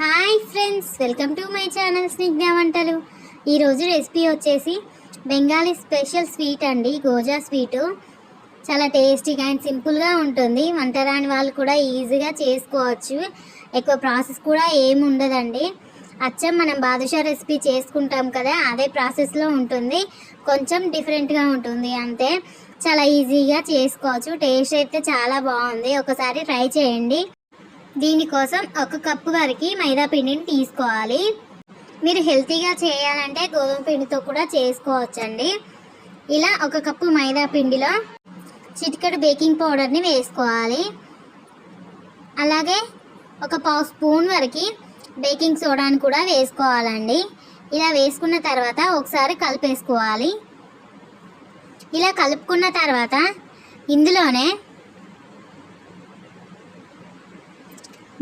Hi friends welcome to my channel Snigdha వంటలు. ఈరోజు recipe వచ్చేసి బెంగాలీ స్పెషల్ స్వీట్ అండి గోజా స్వీటు. చాలా టేస్టీగా అండ్ సింపుల్గా ఉంటుంది. వంట రాని వాళ్ళు కూడా ఈజీగా చేసుకోవచ్చు. ఎక్కువ ప్రాసెస్ కూడా ఏమి ఉండదండి. అచ్చం మనం బాదుషా రెసిపీ చేసుకుంటాం కదా అదే ప్రాసెస్లో ఉంటుంది. కొంచెం డిఫరెంట్గా ఉంటుంది అంతే. చాలా ఈజీగా చేసుకోవచ్చు. టేస్ట్ అయితే చాలా బాగుంది. ఒకసారి ట్రై చేయండి. దీనికోసం ఒక కప్పు వరకు మైదా పిండిని తీసుకోవాలి. మీరు హెల్తీగా చేయాలంటే గోధుమ పిండితో కూడా చేసుకోవచ్చండి. ఇలా ఒక కప్పు మైదా పిండిలో చిటికెడు బేకింగ్ పౌడర్ని వేసుకోవాలి. అలాగే ఒక పావు స్పూన్ వరకు బేకింగ్ సోడాని కూడా వేసుకోవాలండి. ఇలా వేసుకున్న తర్వాత ఒకసారి కలిపేసుకోవాలి. ఇలా కలుపుకున్న తర్వాత ఇందులోనే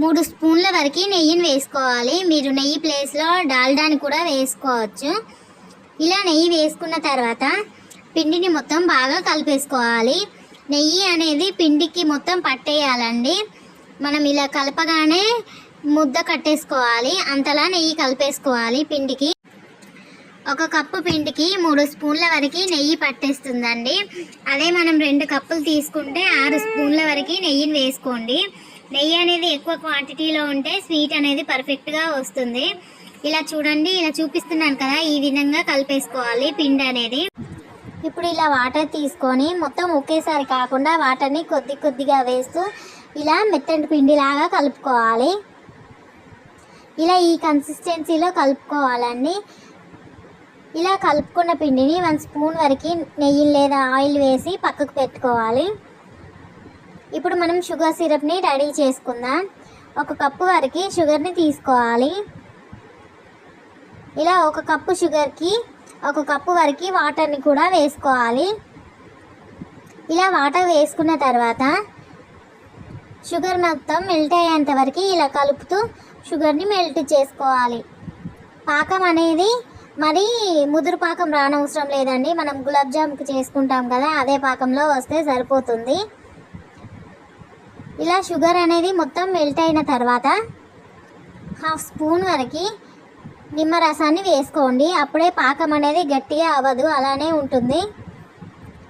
మూడు స్పూన్ల వరకు నెయ్యిని వేసుకోవాలి. మీరు నెయ్యి ప్లేస్లో డాల్డాని కూడా వేసుకోవచ్చు. ఇలా నెయ్యి వేసుకున్న తర్వాత పిండిని మొత్తం బాగా కలిపేసుకోవాలి. నెయ్యి అనేది పిండికి మొత్తం పట్టేయాలండి. మనం ఇలా కలపగానే ముద్ద కట్టేసుకోవాలి. అంతలా నెయ్యి కలిపేసుకోవాలి పిండికి. ఒక కప్పు పిండికి మూడు స్పూన్ల వరకు నెయ్యి పట్టేస్తుందండి. అదే మనం రెండు కప్పులు తీసుకుంటే ఆరు స్పూన్ల వరకు నెయ్యిని వేసుకోండి. నెయ్యి అనేది ఎక్కువ క్వాంటిటీలో ఉంటే స్వీట్ అనేది పర్ఫెక్ట్గా వస్తుంది. ఇలా చూడండి ఇలా చూపిస్తున్నాను కదా ఈ విధంగా కలిపేసుకోవాలి పిండి అనేది. ఇప్పుడు ఇలా వాటర్ తీసుకొని మొత్తం ఒకేసారి కాకుండా వాటర్ని కొద్ది కొద్దిగా వేస్తూ ఇలా మెత్తటి పిండిలాగా కలుపుకోవాలి. ఇలా ఈ కన్సిస్టెన్సీలో కలుపుకోవాలండి. ఇలా కలుపుకున్న పిండిని వన్ స్పూన్ వరకు నెయ్యి లేదా ఆయిల్ వేసి పక్కకు పెట్టుకోవాలి. ఇప్పుడు మనం షుగర్ సిరప్ని రెడీ చేసుకుందాం. ఒక కప్పు వరకు షుగర్ని తీసుకోవాలి. ఇలా ఒక కప్పు షుగర్కి ఒక కప్పు వరకు వాటర్ని కూడా వేసుకోవాలి. ఇలా వాటర్ వేసుకున్న తర్వాత షుగర్ మొత్తం మెల్ట్ అయ్యేంత వరకు ఇలా కలుపుతూ షుగర్ని మెల్ట్ చేసుకోవాలి. పాకం అనేది మరి ముదురు పాకం రానవసరం లేదండి. మనం గులాబ్ జామ్కి చేసుకుంటాం కదా అదే పాకంలో వస్తే సరిపోతుంది. ఇలా షుగర్ అనేది మొత్తం మెల్ట్ అయిన తర్వాత హాఫ్ స్పూన్ వరకు నిమ్మరసాన్ని వేసుకోండి. అప్పుడే పాకం అనేది గట్టిగా అవ్వదు అలానే ఉంటుంది.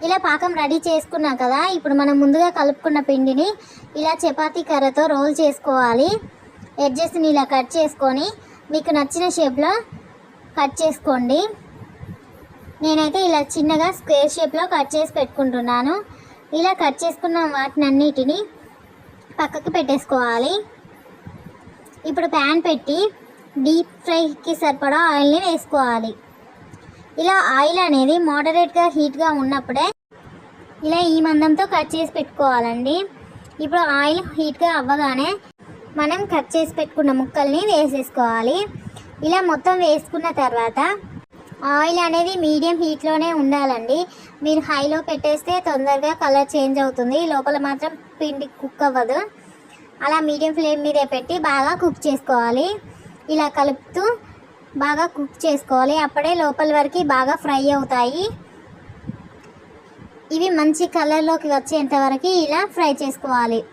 ఇలా పాకం రెడీ చేసుకున్నాం కదా ఇప్పుడు మనం ముందుగా కలుపుకున్న పిండిని ఇలా చపాతీ కర్రతో రోల్ చేసుకోవాలి. ఎడ్జెస్ని ఇలా కట్ చేసుకొని మీకు నచ్చిన షేప్లో కట్ చేసుకోండి. నేనైతే ఇలా చిన్నగా స్క్వేర్ షేప్లో కట్ చేసి పెట్టుకుంటున్నాను. ఇలా కట్ చేసుకున్న వాటిని అన్నిటిని పక్కకి పెట్టేసుకోవాలి. ఇప్పుడు ప్యాన్ పెట్టి డీప్ ఫ్రైకి సరిపడా ఆయిల్ని వేసుకోవాలి. ఇలా ఆయిల్ అనేది మోడరేట్గా హీట్గా ఉన్నప్పుడే ఇలా ఈ మందంతో కట్ చేసి పెట్టుకోవాలండి. ఇప్పుడు ఆయిల్ హీట్గా అవ్వగానే మనం కట్ చేసి పెట్టుకున్న ముక్కల్ని వేసేసుకోవాలి. ఇలా మొత్తం వేసుకున్న తర్వాత ఆయిల్ అనేది మీడియం హీట్లోనే ఉండాలండి. మీరు హైలో పెట్టేస్తే తొందరగా కలర్ చేంజ్ అవుతుంది. లోపల మాత్రం పిండి కుక్ అవ్వదు. అలా మీడియం ఫ్లేమ్ మీదే పెట్టి బాగా కుక్ చేసుకోవాలి. ఇలా కలుపుతూ బాగా కుక్ చేసుకోవాలి. అప్పుడే లోపల వరకు బాగా ఫ్రై అవుతాయి. ఇవి మంచి కలర్లోకి వచ్చేంత వరకు ఇలా ఫ్రై చేసుకోవాలి.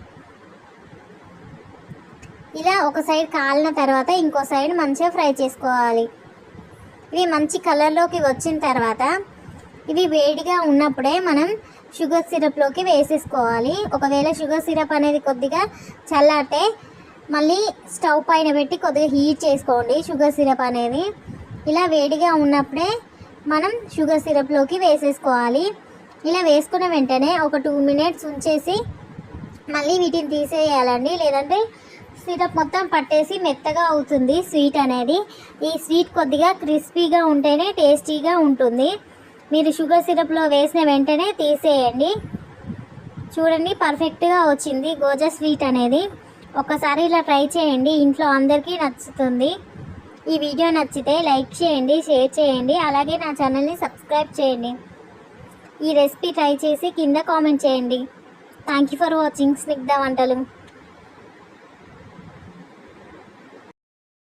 ఇలా ఒక సైడ్ కాలిన తర్వాత ఇంకో సైడ్ మంచిగా ఫ్రై చేసుకోవాలి. ఇవి మంచి కలర్లోకి వచ్చిన తర్వాత ఇవి వేడిగా ఉన్నప్పుడే మనం షుగర్ సిరప్లోకి వేసేసుకోవాలి. ఒకవేళ షుగర్ సిరప్ అనేది కొద్దిగా చల్లారితే మళ్ళీ స్టవ్ పైన పెట్టి కొద్దిగా హీట్ చేసుకోండి షుగర్ సిరప్ అనేది. ఇలా వేడిగా ఉన్నప్పుడే మనం షుగర్ సిరప్లోకి వేసేసుకోవాలి. ఇలా వేసుకున్న వెంటనే ఒక టూ మినిట్స్ ఉంచేసి మళ్ళీ వీటిని తీసేయాలండి. లేదంటే సిరప్ మొత్తం పట్టేసి మెత్తగా అవుతుంది స్వీట్ అనేది. ఈ స్వీట్ కొద్దిగా క్రిస్పీగా ఉంటేనే టేస్టీగా ఉంటుంది. మీరు షుగర్ సిరప్లో వేసిన వెంటనే తీసేయండి. చూడండి పర్ఫెక్ట్గా వచ్చింది గోజా స్వీట్ అనేది. ఒకసారి ఇలా ట్రై చేయండి ఇంట్లో అందరికీ నచ్చుతుంది. ఈ వీడియో నచ్చితే లైక్ చేయండి షేర్ చేయండి అలాగే నా ఛానల్ని సబ్స్క్రైబ్ చేయండి. ఈ రెసిపీ ట్రై చేసి కింద కామెంట్ చేయండి. Thank you for watching Snigdha వంటలు.